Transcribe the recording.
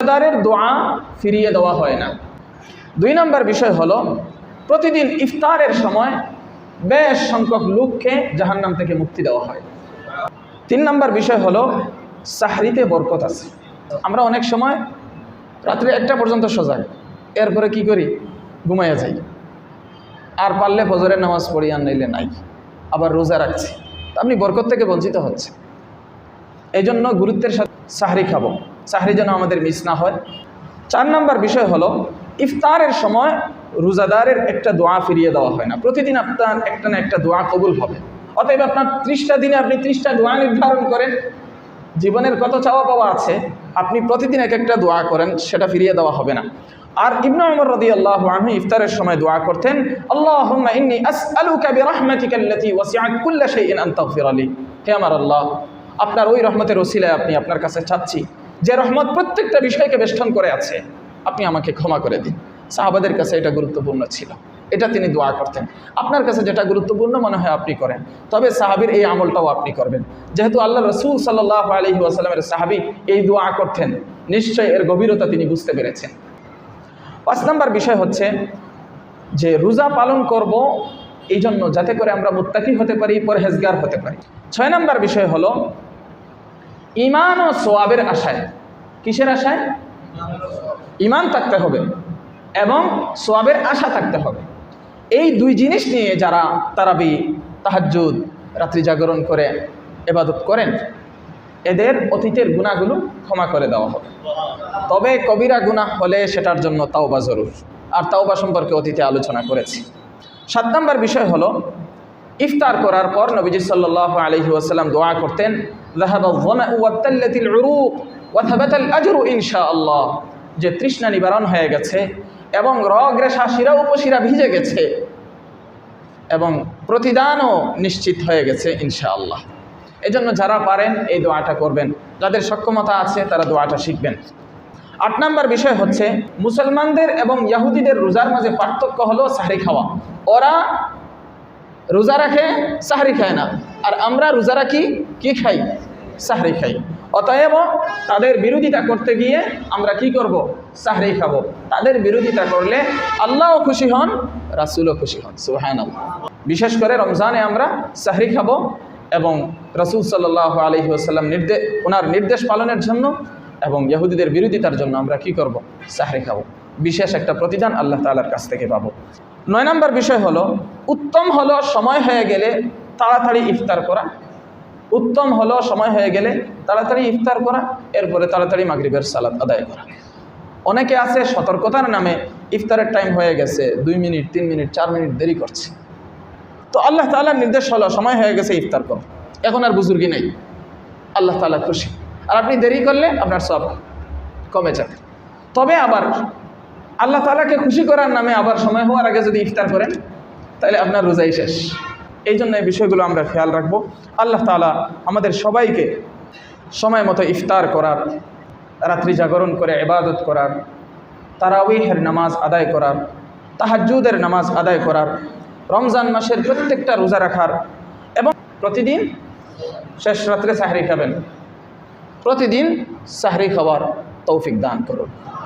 রোজাদারের দোয়া ফিরিয়ে দেওয়া হয় না। দুই নম্বর বিষয় হলো, প্রতিদিন ইফতারের সময় বেশ সংখ্যক লোককে জাহান্নাম থেকে মুক্তি দেওয়া হয়। তিন নম্বর বিষয় হলো, সাহরিতে বরকত আছে। আমরা অনেক সময় রাত্রে একটা পর্যন্ত সজাগ এরপরে কি করি? ঘুমাইয়া যাই। আর পারলে ফজরের নামাজ পড়ি, আর নাইলে নাই। আবার রোজা রাখছি। আপনি বরকত থেকে বঞ্চিত হচ্ছে এই জন্য গুরুত্বের সাথে সাহরি খাব। সাহরি যেন আমাদের মিস না হয়। চার নম্বর বিষয় হলো, ইফতারের সময় রোজাদারের একটা দোয়া ফিরিয়ে দেওয়া হয় না। প্রতিদিন আপনার একটা না একটা দোয়া কবুল হবে। অতএব আপনার ত্রিশটা দিনে আপনি ত্রিশটা দোয়া নির্ধারণ করেন। জীবনের কত চাওয়া পাওয়া আছে, আপনি প্রতিদিন এক একটা দোয়া করেন, সেটা ফিরিয়ে দেওয়া হবে না। আর ইবনু আমর রদি আল্লাহ আনহু ইফতারের সময় দোয়া করতেন লি। হে আমার আল্লাহ, আপনার ওই রহমতের ওসিলায় আপনি আপনার কাছে চাচ্ছি। যে রহমত প্রত্যেকটা বিষয়কে বেষ্টন করে আছে, আপনি আমাকে ক্ষমা করে দিন। সাহাবাদের কাছে এটা গুরুত্বপূর্ণ ছিল। এটা তিনি দোয়া করতেন। আপনার কাছে যেটা গুরুত্বপূর্ণ মনে হয় আপনি করেন। তবে সাহাবির এই আমলটাও আপনি করবেন। যেহেতু আল্লাহ রসুল সাল্লাহ আলহি আসালামের সাহাবি এই দোয়া করতেন, নিশ্চয়ই এর গভীরতা তিনি বুঝতে পেরেছেন। পাঁচ নম্বর বিষয় হচ্ছে যে রোজা পালন করব এই জন্য যাতে করে আমরা মুত্তাকি হতে পারি, পরহেজগার হতে পারি। ছয় নম্বর বিষয় হলো ইমান ও সোয়াবের আশায়। কিসের আশায়? ইমান থাকতে হবে এবং সোয়াবের আশা থাকতে হবে। এই দুই জিনিস নিয়ে যারা তারাবি, তাহাজ্জুদ, রাত্রি জাগরণ করে, এবাদত করেন, এদের অতীতের গুণাগুলো ক্ষমা করে দেওয়া হবে। তবে কবিরা গুণা হলে সেটার জন্য তাওবা জরুর। আর তাওবা সম্পর্কে অতীতে আলোচনা করেছি। সাত নম্বর বিষয় হলো ইফতার করার পর নবীজি সাল্লাহ আলহি ওয়াসাল্লাম দোয়া করতেন ইনশা আল্লাহ যে তৃষ্ণা নিবারণ হয়ে গেছে এবং রগ রেশা শিরা উপশিরা ভিজে গেছে এবং প্রতিদানও নিশ্চিত হয়ে গেছে ইনশাআল্লাহ। এই জন্য যারা পারেন এই দোয়াটা করবেন। যাদের সক্ষমতা আছে তারা দোয়াটা শিখবেন। আট নম্বর বিষয় হচ্ছে, মুসলমানদের এবং ইয়াহুদিদের রোজার মাঝে পার্থক্য হলো সাহারি খাওয়া। ওরা রোজা রাখে, সাহারি খায় না। আর আমরা রোজা রাখি, কি খাই? সাহারি খাই। অতএব তাদের বিরোধিতা করতে গিয়ে আমরা কি করব? সাহরি খাব। তাদের বিরোধিতা করলে আল্লাহও খুশি হন, রাসুলও খুশি হন। সুহান বিশেষ করে রমজানে আমরা সাহরি খাব এবং রসুল সাল্লাহ আলহি আসাল্লাম নির্দেশ ওনার নির্দেশ পালনের জন্য এবং ইহুদিদের বিরোধিতার জন্য আমরা কি করব? সাহরি খাব। বিশেষ একটা প্রতিদান আল্লাহ তালার কাছ থেকে পাবো। নয় নম্বর বিষয় হলো, উত্তম হলো সময় হয়ে গেলে তাড়াতাড়ি ইফতার করা। উত্তম হলো সময় হয়ে গেলে তাড়াতাড়ি ইফতার করা, এরপরে তাড়াতাড়ি মাগরিবের সালাদ আদায় করা। অনেকে আছে সতর্কতার নামে ইফতারের টাইম হয়ে গেছে, দুই মিনিট, তিন মিনিট, চার মিনিট দেরি করছে। তো আল্লাহ তালার নির্দেশ হলো সময় হয়ে গেছে ইফতার কর। এখন আর বুজুর্গি নেই। আল্লাহ তালা খুশি। আর আপনি দেরি করলে আপনার সব কমে যাবে। তবে আবার আল্লাহ তালাকে খুশি করার নামে আবার সময় হওয়ার আগে যদি ইফতার করেন, তাহলে আপনার রোজাই শেষ। এই জন্য এই বিষয়গুলো আমরা খেয়াল রাখব। আল্লাহ তালা আমাদের সবাইকে সময় মতো ইফতার করার, রাত্রি জাগরণ করে এবাদত করার তারাউইহের নামাজ আদায় করার তাহাজুদের নামাজ আদায় করার, রমজান মাসের প্রত্যেকটা রোজা রাখার এবং প্রতিদিন শেষ রাত্রে সাহরি খাবেন। প্রতিদিন সাহরি খাওয়ার তৌফিক দান করুন।